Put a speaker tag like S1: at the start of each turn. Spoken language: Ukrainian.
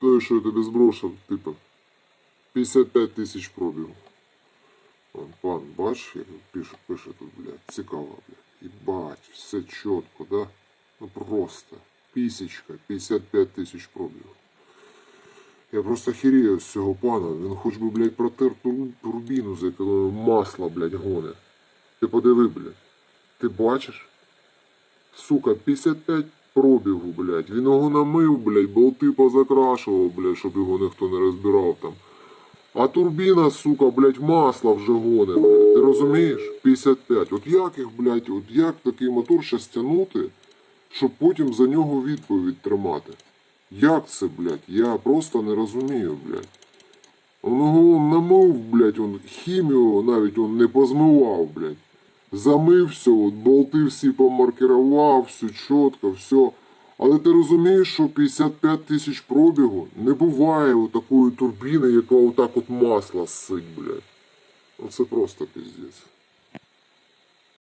S1: Той, що я тобі зброшив, типу, 55 тисяч пробігу. Вон, пан, бачиш, як він пише, тут, блядь, цікаво, блядь. Ебать, все чітко, да? Ну просто. Пісечка, 55 тисяч пробігу. Я просто хірію з цього пана. Він хоч би, блядь, протер ту турбіну, за якою масло, блядь, гоне. Ти подиви, блядь. Ти бачиш? Сука, 55 пробігу, блядь. Він його намив, блядь, болти позакрашував, блядь, щоб його ніхто не розбирав там. А турбіна, сука, блядь, масло вже гоне, блядь. Ти розумієш? 55. От як їх, блядь, от як такий мотор ще стягнути, щоб потім за нього відповідь тримати? Як це, блядь? Я просто не розумію, блядь. Он його намив, блядь, он хімію навіть он не позмивав, блядь. Замив все, от болти всі помаркерував, все чітко, все. Але ти розумієш, що 55 тисяч пробігу не буває у такої турбіни, яка отак от масло ссить, блядь. Це просто піздець.